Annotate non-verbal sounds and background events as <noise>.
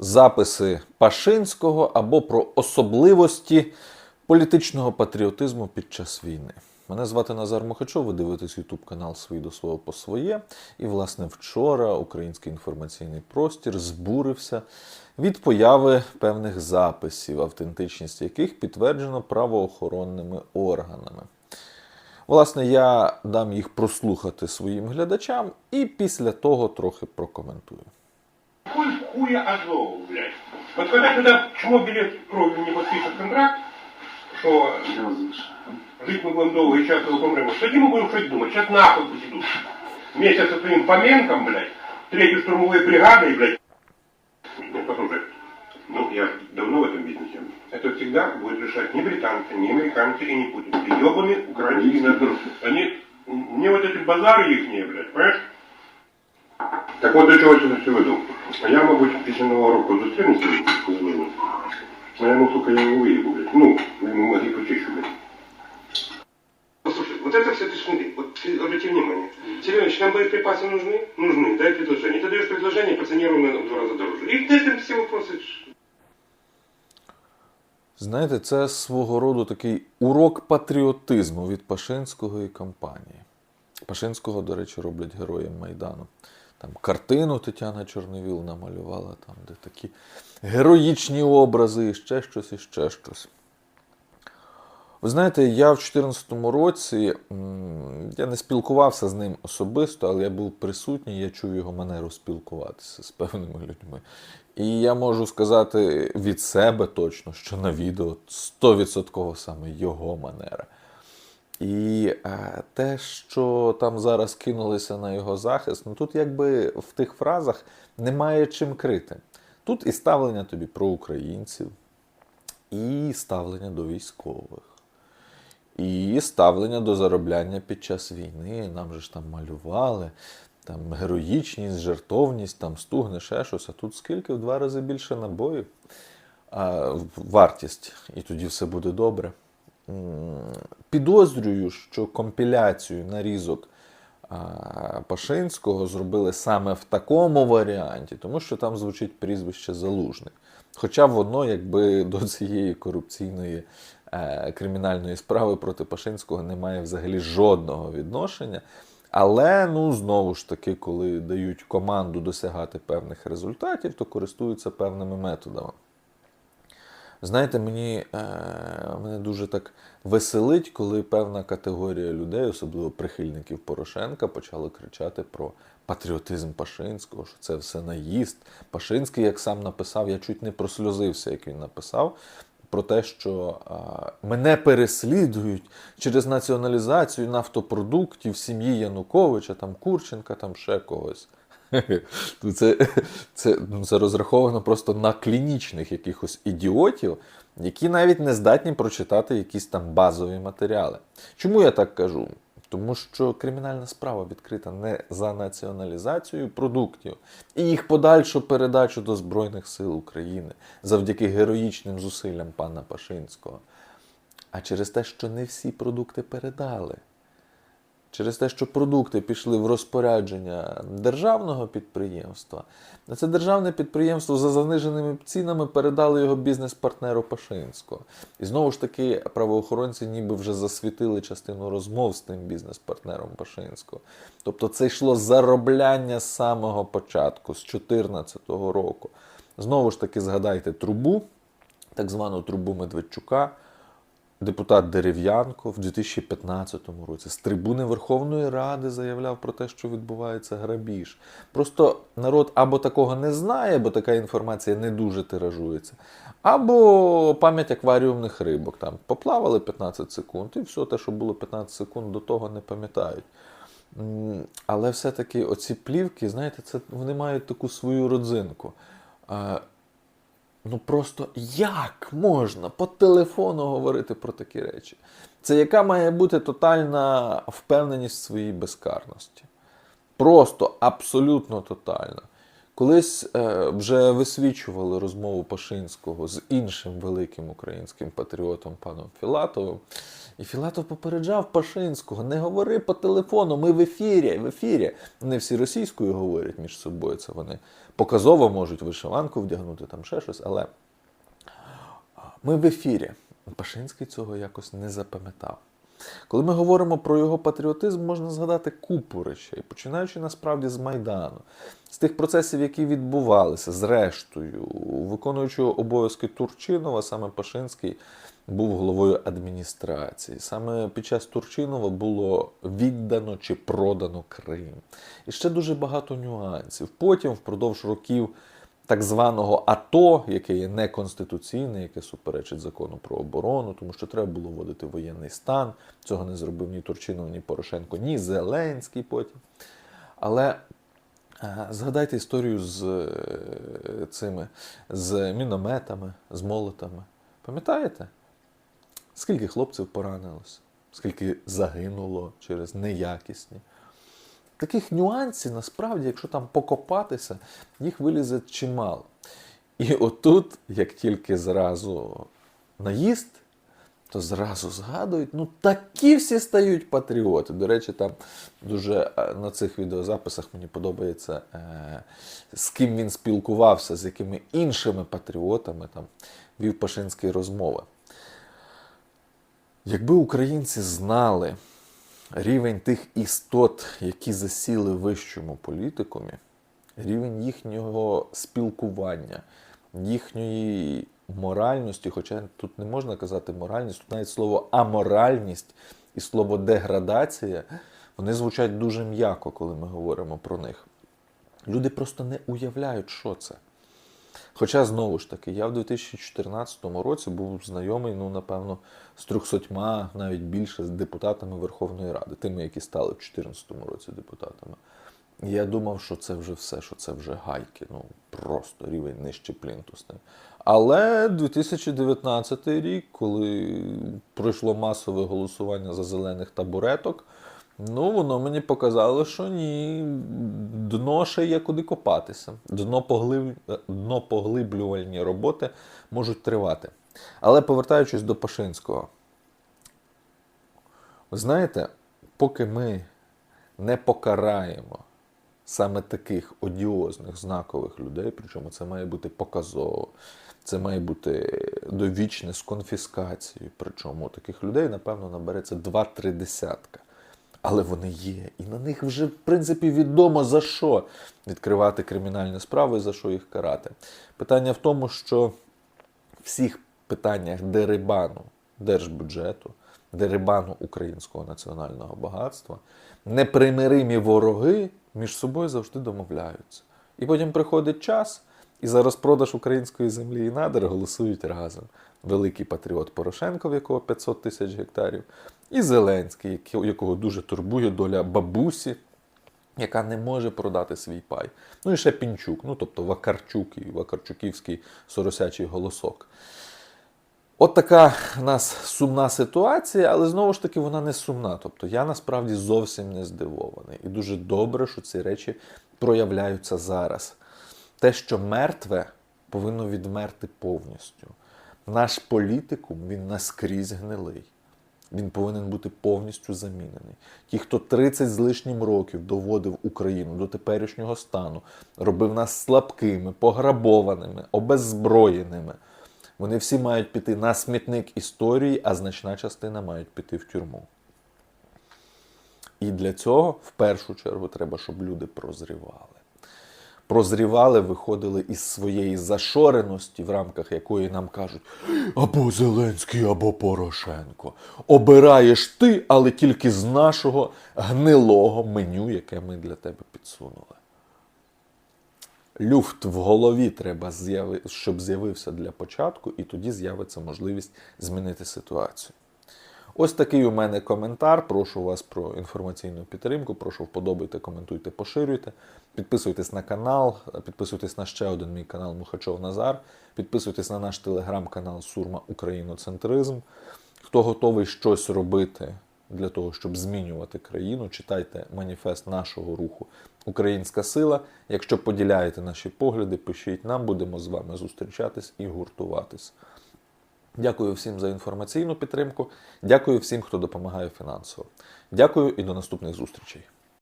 записи Пашинського або про особливості політичного патріотизму під час війни. Мене звати Назар Мухачов, ви дивитесь YouTube канал «Свій до свого по своє. І, власне, вчора український інформаційний простір збурився від появи певних записів, автентичність яких підтверджено правоохоронними органами. Власне, я дам їх прослухати своїм глядачам і після того трохи прокоментую. Хуй хуя Азову, блядь. Вот когда туда чмобили кровью не подпишет контракт, что жить мы будем долго и часто помрем, что мы будем что думать? Сейчас нахуй пусть идут. Вместе со своим Фоменком, блядь, третьей штурмовой бригадой, блядь. Ну, послушай, ну, я давно в этом бизнесе. Это всегда будет решать не британцы, не американцы и не Путин. Ебаные надруги. Они, мне вот эти базары их блядь, понимаешь? Так от до чого це все веду. А я, мабуть, після нового року зустрінуся з ними. А я, ну, сука, я не виїбу, блядь. Ну, я ему мозги почищу, блядь. Послушай, вот это все ты шнуды. Вот ты обрати внимание. Семенович, нам боеприпасы нужны? Нужны. Дай предложение. Ты даешь предложение по цене ровно в два раза дороже. И ты там все вопросы... Знаєте, це свого роду такий урок патріотизму від Пашинського і компанії. Пашинського, до речі, роблять героєм Майдану. Там картину Тетяна Чорновіл намалювала, там, де такі героїчні образи, і ще щось, і ще щось. Ви знаєте, я в 2014 році я не спілкувався з ним особисто, але я був присутній, я чув його манеру спілкуватися з певними людьми. І я можу сказати від себе точно, що на відео 100% саме його манера. І е, те, що там зараз кинулися на його захист, ну тут якби в тих фразах немає чим крити. Тут і ставлення тобі про українців, і ставлення до військових, і ставлення до заробляння під час війни. Нам же ж там малювали, там героїчність, жертовність, там стугне, ще щось. А тут скільки? В два рази більше набоїв. А, вартість, і тоді все буде добре. Підозрюю, що компіляцію нарізок Пашинського зробили саме в такому варіанті, тому що там звучить прізвище Залужний. Хоча воно якби до цієї корупційної е, кримінальної справи проти Пашинського не має взагалі жодного відношення. Але ну знову ж таки, коли дають команду досягати певних результатів, то користуються певними методами. Знаєте, мені е, мене дуже так веселить, коли певна категорія людей, особливо прихильників Порошенка, почали кричати про патріотизм Пашинського, що це все наїзд. Пашинський, як сам написав, я чуть не просльозився, як він написав. Про те, що а, мене переслідують через націоналізацію нафтопродуктів сім'ї Януковича, там Курченка, там ще когось. <laughs> Ну, Це, це, ну, це розраховано просто на клінічних якихось ідіотів, які навіть не здатні прочитати якісь там базові матеріали. Чому я так кажу? Тому що кримінальна справа відкрита не за націоналізацію продуктів і їх подальшу передачу до Збройних сил України завдяки героїчним зусиллям пана Пашинського, а через те, що не всі продукти передали. Через те, що продукти пішли в розпорядження державного підприємства, це державне підприємство за заниженими цінами передало його бізнес-партнеру Пашинського. І знову ж таки, правоохоронці ніби вже засвітили частину розмов з тим бізнес-партнером Пашинського. Тобто це йшло заробляння з самого початку, з 2014 року. Знову ж таки, згадайте трубу, так звану трубу Медведчука депутат Дерев'янко в 2015 році з трибуни Верховної Ради заявляв про те, що відбувається грабіж. Просто народ або такого не знає, бо така інформація не дуже тиражується, або пам'ять акваріумних рибок. Там поплавали 15 секунд, і все те, що було 15 секунд, до того не пам'ятають. Але все-таки оці плівки, знаєте, це вони мають таку свою родзинку. Ну просто як можна по телефону говорити про такі речі? Це яка має бути тотальна впевненість в своїй безкарності? Просто абсолютно тотальна. Колись е, вже висвічували розмову Пашинського з іншим великим українським патріотом паном Філатовим. І Філатов попереджав Пашинського, не говори по телефону, ми в ефірі, в ефірі. Вони всі російською говорять між собою. Це вони показово можуть вишиванку вдягнути, там ще щось, але ми в ефірі. Пашинський цього якось не запам'ятав. Коли ми говоримо про його патріотизм, можна згадати купу речей, починаючи насправді з Майдану, з тих процесів, які відбувалися, зрештою, виконуючи обов'язки Турчинова, саме Пашинський був головою адміністрації. Саме під час Турчинова було віддано чи продано Крим. І ще дуже багато нюансів. Потім, впродовж років так званого АТО, яке є неконституційне, яке суперечить закону про оборону, тому що треба було вводити воєнний стан. Цього не зробив ні Турчинов, ні Порошенко, ні Зеленський потім. Але е, згадайте історію з е, цими з мінометами, з молотами. Пам'ятаєте? Скільки хлопців поранилось, скільки загинуло через неякісні. Таких нюансів, насправді, якщо там покопатися, їх вилізе чимало. І отут, як тільки зразу наїзд, то зразу згадують, ну такі всі стають патріоти. До речі, там дуже е, на цих відеозаписах мені подобається, е, з ким він спілкувався, з якими іншими патріотами там вів Пашинський розмови. Якби українці знали рівень тих істот, які засіли вищому політикумі, рівень їхнього спілкування, їхньої моральності, хоча тут не можна казати моральність, тут навіть слово аморальність і слово деградація, вони звучать дуже м'яко, коли ми говоримо про них. Люди просто не уявляють, що це. Хоча, знову ж таки, я в 2014 році був знайомий, ну, напевно, з 300, навіть більше, з депутатами Верховної Ради, тими, які стали в 2014 році депутатами. Я думав, що це вже все, що це вже гайки, ну просто рівень нижче плінтусний. Але 2019 рік, коли пройшло масове голосування за зелених табуреток, ну воно мені показало, що ні, дно ще є куди копатися. Дно, поглиб... дно поглиблювальні роботи можуть тривати. Але повертаючись до Пашинського, ви знаєте, поки ми не покараємо саме таких одіозних знакових людей, причому це має бути показово, це має бути довічне з конфіскацією. Причому таких людей, напевно, набереться 2-3 десятка. Але вони є. І на них вже, в принципі, відомо за що відкривати кримінальні справи за що їх карати. Питання в тому, що в всіх питаннях дерибану держбюджету, дерибану українського національного багатства, непримиримі вороги між собою завжди домовляються. І потім приходить час, і за розпродаж української землі і надр голосують разом. Великий патріот Порошенко, в якого 500 тисяч гектарів, і Зеленський, якого дуже турбує доля бабусі, яка не може продати свій пай. Ну і ще Пінчук, ну тобто Вакарчук і Вакарчуківський соросячий голосок. От така в нас сумна ситуація, але знову ж таки вона не сумна. Тобто я насправді зовсім не здивований. І дуже добре, що ці речі проявляються зараз. Те, що мертве, повинно відмерти повністю. Наш політикум він наскрізь гнилий. Він повинен бути повністю замінений. Ті, хто 30 з лишнім років доводив Україну до теперішнього стану, робив нас слабкими, пограбованими, обеззброєними. Вони всі мають піти на смітник історії, а значна частина мають піти в тюрму. І для цього в першу чергу треба, щоб люди прозрівали. Прозрівали, виходили із своєї зашореності, в рамках якої нам кажуть або Зеленський, або Порошенко. Обираєш ти, але тільки з нашого гнилого меню, яке ми для тебе підсунули. Люфт в голові треба, щоб з'явився для початку, і тоді з'явиться можливість змінити ситуацію. Ось такий у мене коментар. Прошу вас про інформаційну підтримку. Прошу вподобайте, коментуйте, поширюйте. Підписуйтесь на канал, підписуйтесь на ще один мій канал Мухачов Назар. Підписуйтесь на наш телеграм-канал Сурма Україноцентризм. Хто готовий щось робити для того, щоб змінювати країну, читайте маніфест нашого руху Українська сила. Якщо поділяєте наші погляди, пишіть нам, будемо з вами зустрічатись і гуртуватись. Дякую всім за інформаційну підтримку. Дякую всім, хто допомагає фінансово. Дякую і до наступних зустрічей.